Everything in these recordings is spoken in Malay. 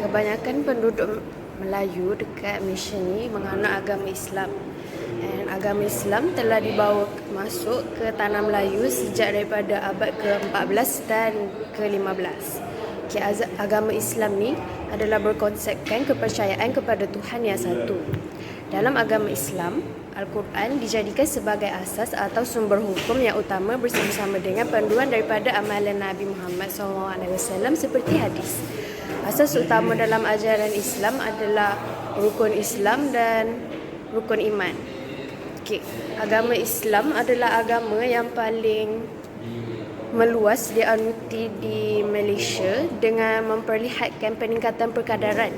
kebanyakan penduduk Melayu dekat Malaysia ni menganut agama Islam. And agama Islam telah dibawa masuk ke tanah Melayu sejak daripada abad ke-14 dan ke-15. Okay, agama Islam ni adalah berkonsepkan kepercayaan kepada Tuhan yang satu. Dalam agama Islam, Al-Quran dijadikan sebagai asas atau sumber hukum yang utama bersama-sama dengan panduan daripada amalan Nabi Muhammad SAW seperti hadis. Asas utama dalam ajaran Islam adalah rukun Islam dan rukun iman. Okay. Agama Islam adalah agama yang paling meluas dianuti di Malaysia dengan memperlihatkan peningkatan perkadaran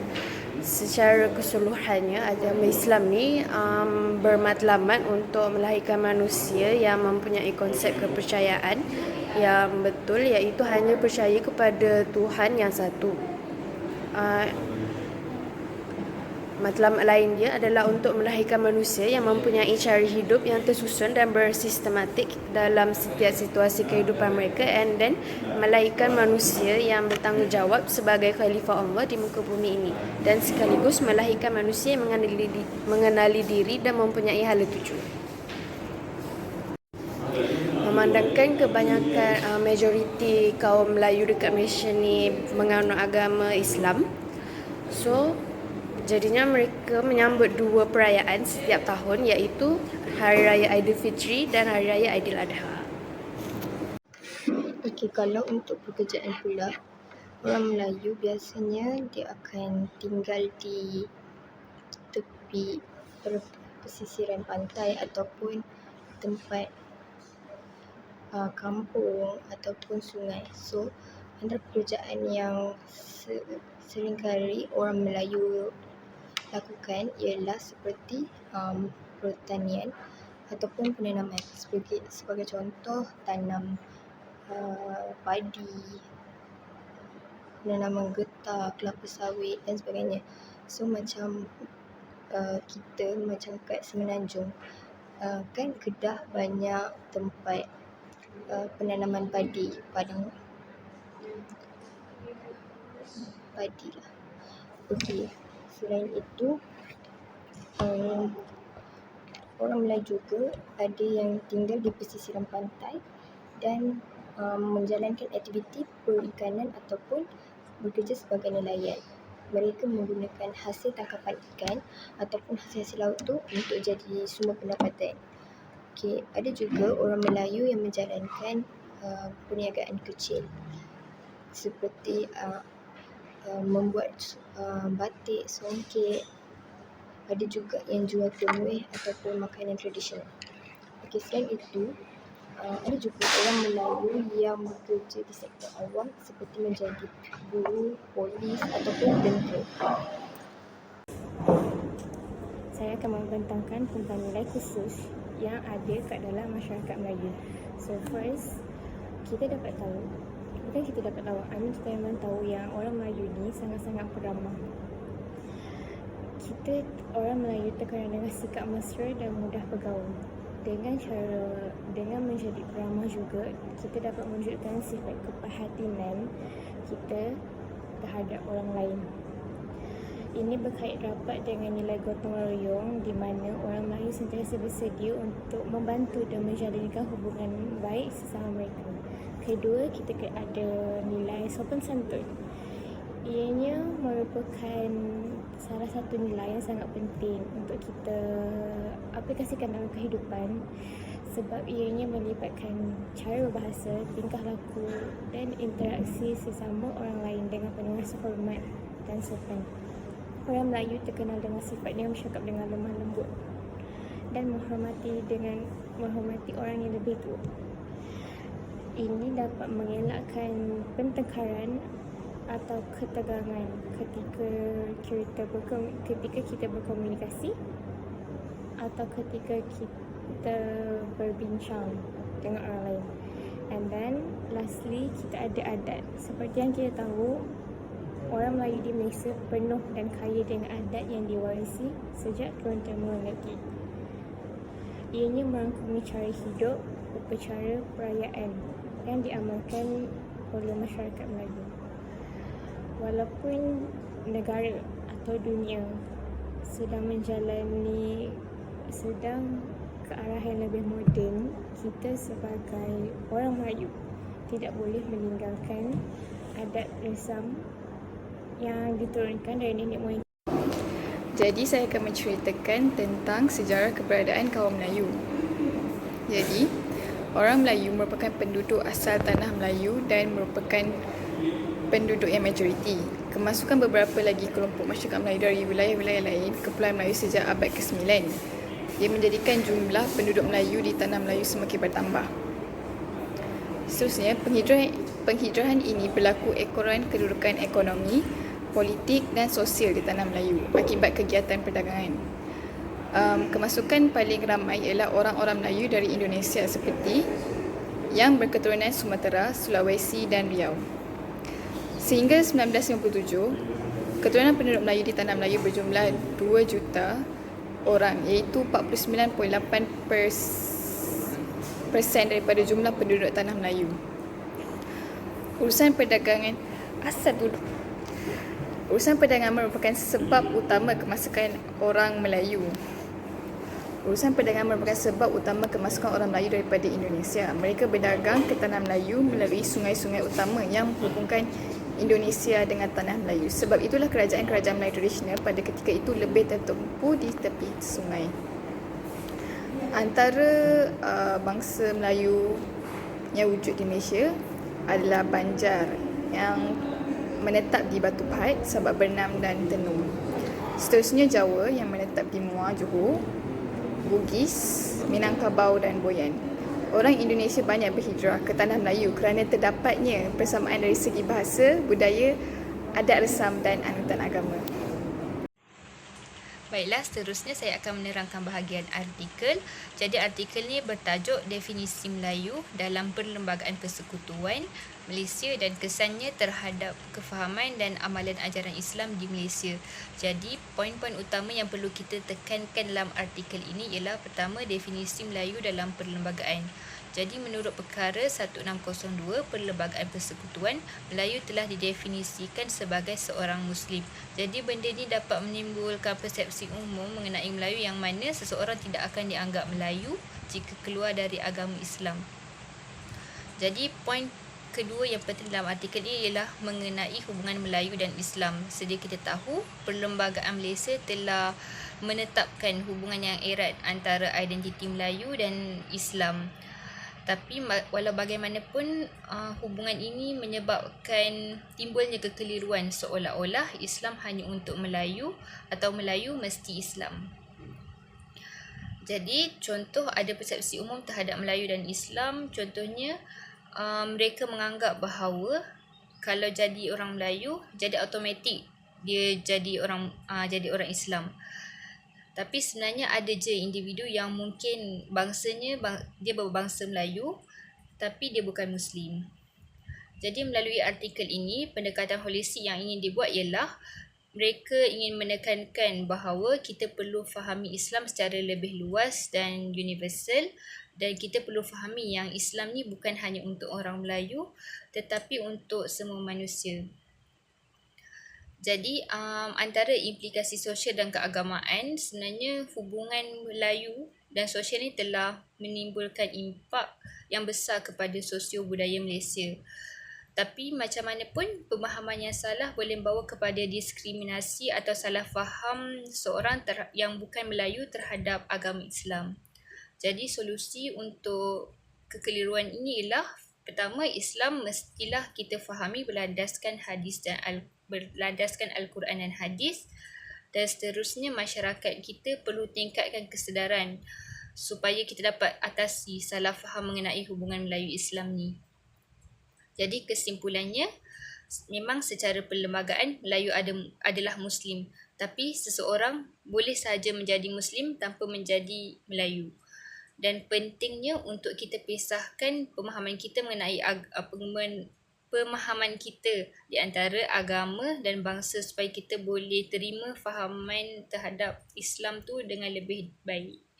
secara keseluruhannya agama Islam ni um, bermatlamat untuk melahirkan manusia yang mempunyai konsep kepercayaan yang betul iaitu hanya percaya kepada Tuhan yang satu uh, matlamat lain dia adalah untuk melahirkan manusia yang mempunyai cara hidup yang tersusun dan bersistematik dalam setiap situasi kehidupan mereka and then melahirkan manusia yang bertanggungjawab sebagai khalifah Allah di muka bumi ini. Dan sekaligus melahirkan manusia yang mengenali, mengenali diri dan mempunyai hala tuju memandangkan kebanyakan uh, majoriti kaum Melayu dekat Malaysia ni menganut agama Islam. So jadinya mereka menyambut dua perayaan setiap tahun iaitu Hari Raya Aidilfitri dan Hari Raya Aidiladha. Okey, kalau untuk pekerjaan pula, orang Melayu biasanya dia akan tinggal di tepi pesisiran pantai ataupun tempat uh, kampung ataupun sungai. So, antara pekerjaan yang sering kali orang Melayu lakukan ialah seperti um, pertanian ataupun penanaman. Sebagai, sebagai contoh, tanam uh, padi, penanaman getah, kelapa sawit dan sebagainya. So, macam uh, kita macam kat Semenanjung, uh, kan Kedah banyak tempat uh, penanaman padi padang padi lah. Okey selain itu um, orang Melayu juga ada yang tinggal di pesisiran pantai dan um, menjalankan aktiviti perikanan ataupun bekerja sebagai nelayan. Mereka menggunakan hasil tangkapan ikan ataupun hasil-hasil laut tu untuk jadi sumber pendapatan Okay, ada juga orang Melayu yang menjalankan uh, perniagaan kecil seperti uh, uh, membuat uh, batik, songkit, ada juga yang jual temuih ataupun makanan tradisional. Okay, selain itu, uh, ada juga orang Melayu yang bekerja di sektor awam seperti menjadi guru, polis ataupun tentera. Saya akan membentangkan tentang nilai khusus yang ada kat dalam masyarakat Melayu. So first, kita dapat tahu, bukan kita dapat tahu, I mean kita memang tahu yang orang Melayu ni sangat-sangat peramah. Kita orang Melayu terkenal dengan sikap mesra dan mudah bergaul. Dengan cara, dengan menjadi peramah juga, kita dapat menunjukkan sifat keperhatian kita terhadap orang lain. Ini berkait rapat dengan nilai gotong royong di mana orang Melayu sentiasa bersedia untuk membantu dan menjalinkan hubungan baik sesama mereka. Kedua, kita ada nilai sopan santun. Ianya merupakan salah satu nilai yang sangat penting untuk kita aplikasikan dalam kehidupan sebab ianya melibatkan cara berbahasa, tingkah laku dan interaksi sesama orang lain dengan penuh rasa hormat dan sopan. Orang Melayu terkenal dengan sifat yang bercakap dengan lemah lembut dan menghormati dengan menghormati orang yang lebih tua. Ini dapat mengelakkan pertengkaran atau ketegangan ketika kita berkom- ketika kita berkomunikasi atau ketika kita berbincang dengan orang lain. And then lastly kita ada adat. Seperti yang kita tahu, Orang Melayu di Malaysia penuh dan kaya dengan adat yang diwarisi sejak turun temurun lagi. Ianya merangkumi cara hidup, upacara, perayaan yang diamalkan oleh masyarakat Melayu. walaupun negara atau dunia sedang menjalani sedang ke arah yang lebih moden, kita sebagai orang Melayu tidak boleh meninggalkan adat resam yang diturunkan dari nenek moyang. Jadi saya akan menceritakan tentang sejarah keberadaan kaum Melayu. Jadi, orang Melayu merupakan penduduk asal tanah Melayu dan merupakan penduduk yang majoriti. Kemasukan beberapa lagi kelompok masyarakat Melayu dari wilayah-wilayah lain ke Pulau Melayu sejak abad ke-9. Ia menjadikan jumlah penduduk Melayu di tanah Melayu semakin bertambah. Seterusnya, penghijrahan, penghijrahan ini berlaku ekoran kedudukan ekonomi, politik dan sosial di tanah Melayu akibat kegiatan perdagangan. Um, kemasukan paling ramai ialah orang-orang Melayu dari Indonesia seperti yang berketurunan Sumatera, Sulawesi dan Riau. Sehingga 1957, keturunan penduduk Melayu di tanah Melayu berjumlah 2 juta orang iaitu 49.8 persen daripada jumlah penduduk tanah Melayu. Urusan perdagangan asal dulu. Urusan perdagangan merupakan sebab utama kemasukan orang Melayu. Urusan perdagangan merupakan sebab utama kemasukan orang Melayu daripada Indonesia. Mereka berdagang ke tanah Melayu melalui sungai-sungai utama yang menghubungkan Indonesia dengan tanah Melayu. Sebab itulah kerajaan-kerajaan Melayu tradisional pada ketika itu lebih tertumpu di tepi sungai. Antara uh, bangsa Melayu yang wujud di Malaysia adalah Banjar yang menetap di Batu Pahat, Sabak Bernam dan Tenung. Seterusnya Jawa yang menetap di Muar, Johor, Bugis, Minangkabau dan Boyan. Orang Indonesia banyak berhijrah ke tanah Melayu kerana terdapatnya persamaan dari segi bahasa, budaya, adat resam dan anutan agama. Baiklah, seterusnya saya akan menerangkan bahagian artikel. Jadi artikel ni bertajuk Definisi Melayu dalam Perlembagaan Persekutuan Malaysia dan kesannya terhadap kefahaman dan amalan ajaran Islam di Malaysia. Jadi, poin-poin utama yang perlu kita tekankan dalam artikel ini ialah pertama, definisi Melayu dalam perlembagaan. Jadi menurut perkara 1602 Perlembagaan Persekutuan, Melayu telah didefinisikan sebagai seorang Muslim. Jadi benda ni dapat menimbulkan persepsi umum mengenai Melayu yang mana seseorang tidak akan dianggap Melayu jika keluar dari agama Islam. Jadi poin kedua yang penting dalam artikel ini ialah mengenai hubungan Melayu dan Islam. Sedia kita tahu, Perlembagaan Malaysia telah menetapkan hubungan yang erat antara identiti Melayu dan Islam tapi walau bagaimanapun uh, hubungan ini menyebabkan timbulnya kekeliruan seolah-olah Islam hanya untuk Melayu atau Melayu mesti Islam. Jadi contoh ada persepsi umum terhadap Melayu dan Islam contohnya uh, mereka menganggap bahawa kalau jadi orang Melayu jadi automatik dia jadi orang uh, jadi orang Islam. Tapi sebenarnya ada je individu yang mungkin bangsanya bang, dia berbangsa Melayu tapi dia bukan Muslim. Jadi melalui artikel ini, pendekatan holistik yang ingin dibuat ialah mereka ingin menekankan bahawa kita perlu fahami Islam secara lebih luas dan universal dan kita perlu fahami yang Islam ni bukan hanya untuk orang Melayu tetapi untuk semua manusia. Jadi um, antara implikasi sosial dan keagamaan sebenarnya hubungan Melayu dan sosial ini telah menimbulkan impak yang besar kepada sosio budaya Malaysia. Tapi macam mana pun pemahaman yang salah boleh membawa kepada diskriminasi atau salah faham seorang ter- yang bukan Melayu terhadap agama Islam. Jadi solusi untuk kekeliruan ini ialah pertama Islam mestilah kita fahami berlandaskan hadis dan al berlandaskan Al-Quran dan Hadis dan seterusnya masyarakat kita perlu tingkatkan kesedaran supaya kita dapat atasi salah faham mengenai hubungan Melayu Islam ni. Jadi kesimpulannya memang secara perlembagaan Melayu ada, adalah Muslim tapi seseorang boleh sahaja menjadi Muslim tanpa menjadi Melayu. Dan pentingnya untuk kita pisahkan pemahaman kita mengenai ag- pemahaman kita di antara agama dan bangsa supaya kita boleh terima fahaman terhadap Islam tu dengan lebih baik.